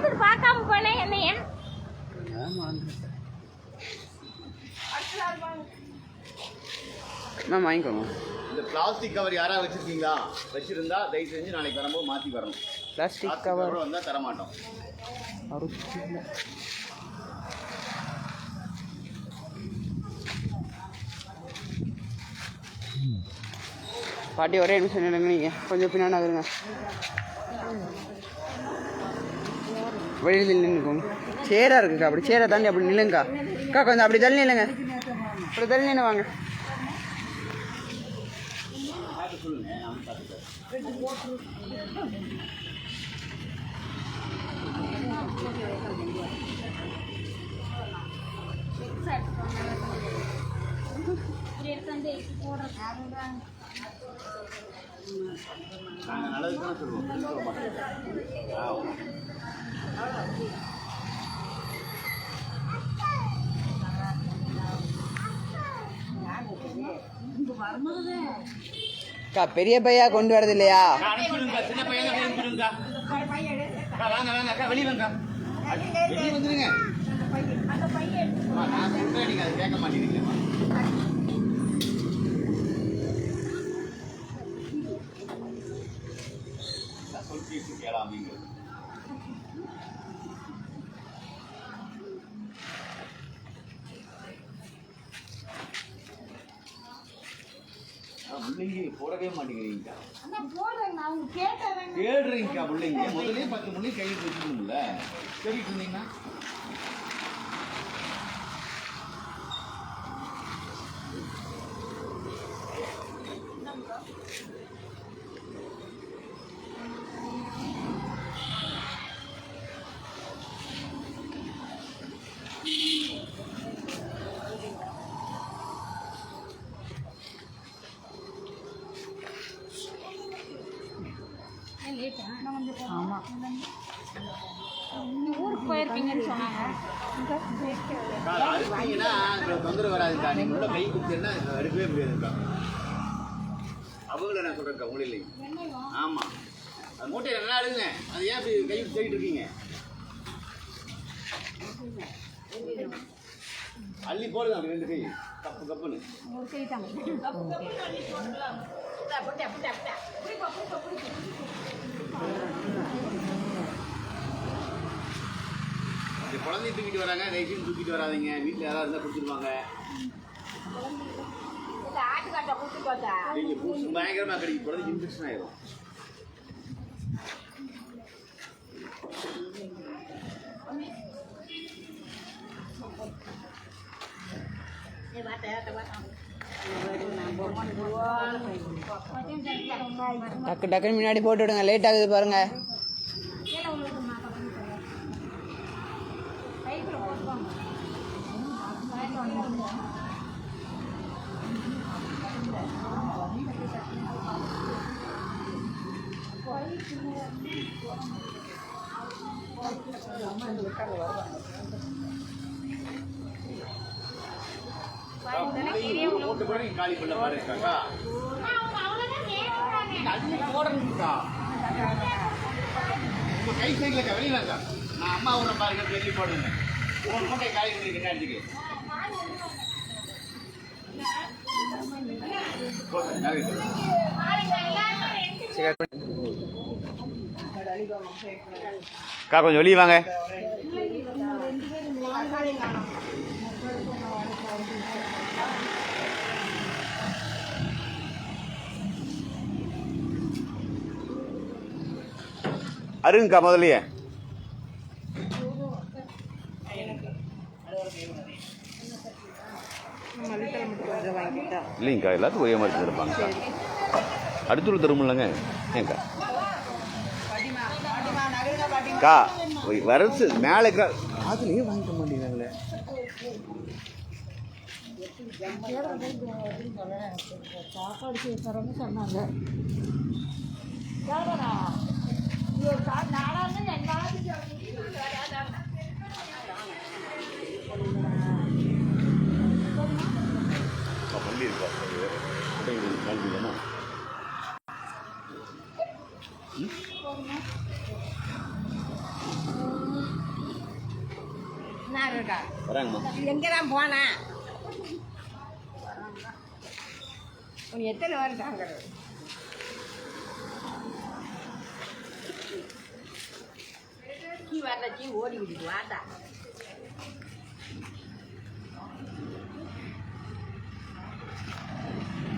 பார்த்துட்டு பார்க்காம போனேன் என்னைய மேம் வாங்கிக்கோங்க. இந்த பிளாஸ்டிக் கவர் யாராவது வச்சிருக்கீங்களா? வச்சிருந்தா தயவு செஞ்சு நாளைக்கு வரும்போது மாற்றி வரணும். பிளாஸ்டிக் கவர் வந்தால் தரமாட்டோம். பாட்டி ஒரே நிமிஷம் நில்லுங்க நீங்கள் கொஞ்சம் பின்னாடி நகருங்க. வெளியில் நின்றுக்கோங்க சேராக இருக்குக்கா அப்படி சேரை தாண்டி அப்படி நில்லுங்கக்கா அக்கா கொஞ்சம் அப்படி தள்ளி நில்லுங்க. அப்படி தள்ளி நின்று வாங்க. நாங்கள் நல்லது தானே சொல்லுவோம். அக்கா பெரிய பையா கொண்டு வரது இல்லையா? அனுப்பிடுங்க சின்ன பையன் தான் அனுப்பிடுங்க அக்கா வாங்க வாங்க அக்கா வெளியே வாங்க வெளியே வந்துருங்க அம்மா, நான் சொல்றேன் நீங்க அதை கேட்க மாட்டேங்கிறீங்கம்மா நான் சொல்லிட்டு கேளாமீங்க முள்ளங்கி போடவே மாட்டேங்கிறீங்க கேடுறீங்கக்கா முள்ளங்கி முதல்ல பத்து முள்ளி கையில் வச்சுக்கணும்ல. சொல்லிட்டு இருந்தீங்கன்னா ஊருக்கு போயிருப்பீங்கன்னு சொன்னாங்க. தொந்தரவு வராதுக்கா நீங்கள் உள்ள கை கொடுத்தீங்கன்னா எடுக்கவே முடியாதுக்கா அவங்கள நான் சொல்கிறேன்க்கா உங்களை இல்லைங்க ஆமாம் அது மூட்டையில் நல்லா எடுங்க அது ஏன் இப்படி கை தேடிட்டு இருக்கீங்க? அள்ளி போடுங்க அப்படி ரெண்டு கை. கப்பு கப்புன்னு. குழந்தைய தூக்கிட்டு வராங்க தயவுசெய்து தூக்கிட்டு வராதீங்க. வீட்டில் யாராவது இருந்தால் கொடுத்துருவாங்க. நீங்கள் பூசு பயங்கரமாக கிடைக்கும் குழந்தைக்கு இன்ஃபெக்ஷன் ஆயிடும் டக்கு டக்குன்னு முன்னாடி போட்டு விடுங்க. லேட் ஆகுது பாருங்க. காலி பண்ண பாருங்கக்கா அள்ளி போடணும்க்கா உங்கள் கை சைடில் வெளியே வாங்க நான் அம்மா ஊரை பாருங்க வெளியே போடுங்க. ஒரு மூட்டை காலி பண்ணி ரெண்டாயிரத்துக்கு போதும், அக்கா கொஞ்சம் வெளியே வாங்க அருங்கக்கா முதலையே இல்லைங்கக்கா எல்லாத்துக்கும் ஒரே மாதிரி தருப்பாங்கக்கா அடுத்து தருமில்லங்க ஏங்க்கா அக்கா வரசு மேலே இருக்கிற அதுலேயே வாங்கிக்க மாட்டேங்கிறாங்களே. சாப்பாடு பள்ளி இருக்கா கல்வி அப்படி இருக்கா வராங்கம்மா எங்கே தான் போனா? உன் எத்தனை வாரம் தாங்கிறது கீ வரல கீ ஓடி விடுது வாடா.